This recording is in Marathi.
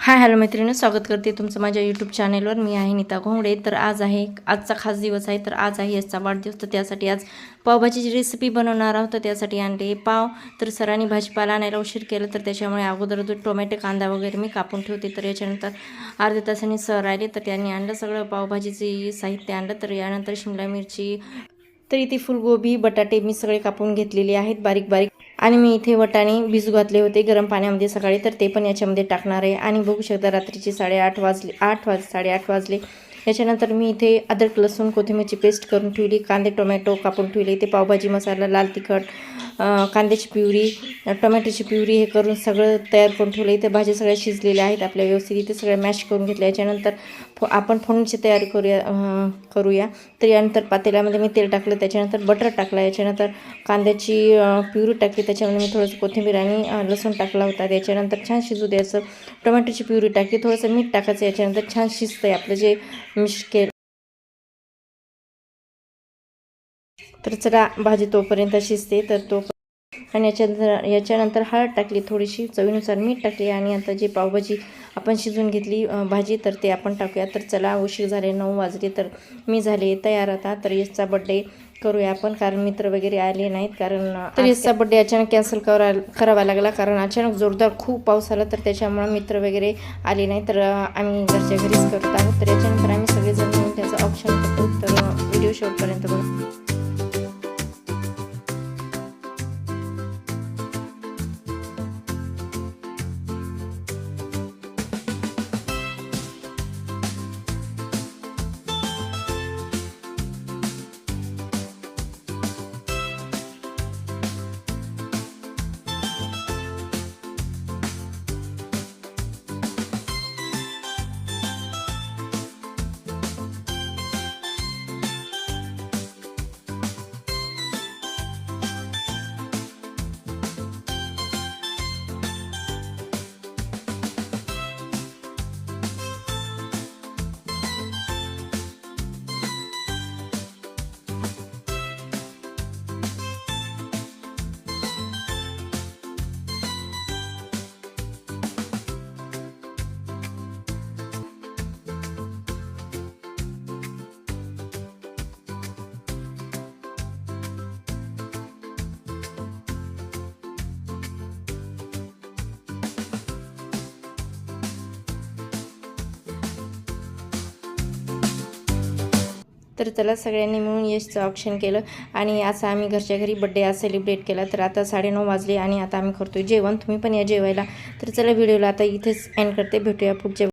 हाय हॅलो मैत्रिणी स्वागत करते तुमचं माझ्या यूट्यूब चॅनेलवर मी आहे नीता घोंगडे. तर आज आहे आजचा खास दिवस आहे. तर आज आहे याचा वाढदिवस. तर त्यासाठी आज पावभाजीची रेसिपी बनवणार आहोत. तर त्यासाठी आणले पाव. तर सरांनी भाजीपाला आणायला उशीर केला. तर त्याच्यामुळे अगोदर जो टोमॅटो कांदा वगैरे मी कापून ठेवते. तर याच्यानंतर अर्ध्या तासाने सर आले. तर त्यांनी आणलं सगळं पावभाजीचे साहित्य आणलं. तर यानंतर शिमला मिरची तर इथे फुलगोबी बटाटे मी सगळे कापून घेतलेले आहेत. बारीक बारीक आणि मी इथे वटाणे भिजू घातले होते गरम पाण्यामध्ये सकाळी तर ते पण याच्यामध्ये टाकणार आहे. आणि बघू शकता रात्रीचे साडेआठ वाजले आठ वाज साडेआठ वाजले. याच्यानंतर मी इथे अद्रक लसूण कोथिंबीरची पेस्ट करून ठेवली कांदे टोमॅटो कापून ठेवले इथे पावभाजी मसाला लाल तिखट कांद्याची प्युरी टोमॅटोची प्युरी हे करून सगळं तयार करून ठेवलं. इथे भाज्या सगळ्या शिजलेल्या आहेत. आपल्या व्यवस्थित इथे सगळ्या मॅश करून घेतल्या. याच्यानंतर फो आपण फोडणीची तयारी करूया करूया. तर यानंतर पातेल्यामध्ये मी तेल टाकलं. त्याच्यानंतर बटर टाकलं. याच्यानंतर कांद्याची प्युरी टाकली. त्याच्यामध्ये मी थोडंसं कोथिंबीर आणि लसूण टाकला होता. त्याच्यानंतर छान शिजू द्यायचं. टोमॅटोची प्युरी टाकली. थोडंसं मीठ टाकायचं. याच्यानंतर छान शिजतं आहे आपलं जे मिश के तर चला भाजी तोपर्यंत शिजते तर तो आणि याच्यानंतर याच्यानंतर हळद टाकली थोडीशी चवीनुसार मीठ टाकली आणि आता जे पावभाजी आपण शिजून घेतली भाजी तर ते आपण टाकूया. तर चला उशीर झाले नऊ वाजले तर मी झाले तयार आता. तर यसचा बड्डे करूया आपण कारण मित्र वगैरे आले नाहीत कारण तर यसचा बड्डे अचानक कॅन्सल करा करावा लागला कारण अचानक जोरदार खूप पाऊस आला तर त्याच्यामुळं मित्र वगैरे आले नाही तर आम्ही घरच्या घरीच करत आहोत. तर याच्यानंतर आम्ही सगळेजण त्याचं ऑप्शन करतो तर व्हिडिओ शेवटपर्यंत बघा. तर चला सगळ्यांनी मिळून यशचं ऑप्शन केलं. आणि असं आम्ही घरच्या घरी बड्डे आज सेलिब्रेट केला. तर आता साडेनऊ वाजले आणि आता आम्ही करतोय जेवण. तुम्ही पण या जेवायला. तर चला व्हिडिओला आता इथेच एंड करते. भेटूया पुढच्या